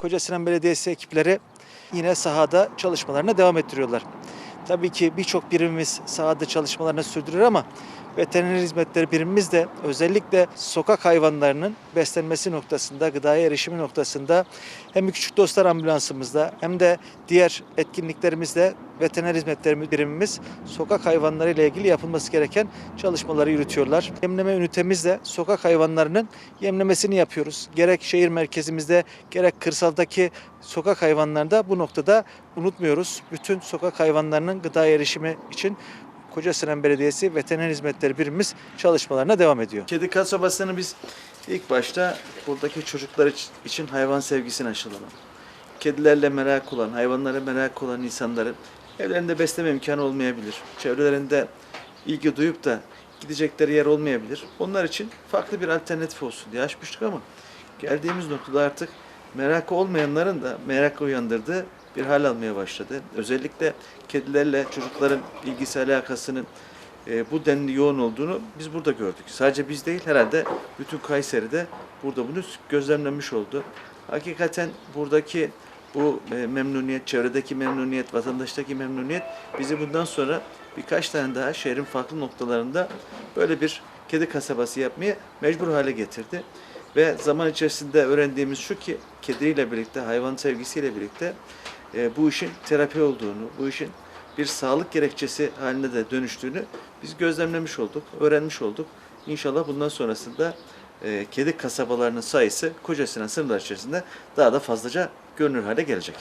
Koca Sinan Belediyesi ekipleri yine sahada çalışmalarına devam ettiriyorlar. Tabii ki birçok birimimiz sahada çalışmalarını sürdürüyor ama veteriner hizmetleri birimimiz de özellikle sokak hayvanlarının beslenmesi noktasında, gıdaya erişimi noktasında hem Küçük Dostlar Ambulansımızda hem de diğer etkinliklerimizde veteriner hizmetleri birimimiz sokak hayvanları ile ilgili yapılması gereken çalışmaları yürütüyorlar. Yemleme ünitemizde sokak hayvanlarının yemlemesini yapıyoruz. Gerek şehir merkezimizde gerek kırsaldaki sokak hayvanlarında bu noktada unutmuyoruz. Bütün sokak hayvanlarının gıdaya erişimi için Koca Sinan Belediyesi Veteriner Hizmetleri Birimimiz çalışmalarına devam ediyor. Kedi kasabasını biz ilk başta buradaki çocuklar iç- için hayvan sevgisini aşılayalım. Kedilerle merak olan, hayvanlara merak olan insanların evlerinde besleme imkanı olmayabilir. Çevrelerinde ilgi duyup da gidecekleri yer olmayabilir. Onlar için farklı bir alternatif olsun diye açmıştık ama geldiğimiz noktada artık merakı olmayanların da merak uyandırdığı bir hal almaya başladı. Özellikle kedilerle çocukların ilgisi alakasının e, bu denli yoğun olduğunu biz burada gördük. Sadece biz değil herhalde bütün Kayseri'de burada bunu gözlemlenmiş oldu. Hakikaten buradaki bu e, memnuniyet, çevredeki memnuniyet, vatandaştaki memnuniyet bizi bundan sonra birkaç tane daha şehrin farklı noktalarında böyle bir kedi kasabası yapmaya mecbur hale getirdi. Ve zaman içerisinde öğrendiğimiz şu ki kediyle birlikte, hayvan sevgisiyle birlikte e, bu işin terapi olduğunu, bu işin bir sağlık gerekçesi haline de dönüştüğünü biz gözlemlemiş olduk, öğrenmiş olduk. İnşallah bundan sonrasında e, kedi kasabalarının sayısı Kocasinan sınırlar içerisinde daha da fazlaca görünür hale gelecek.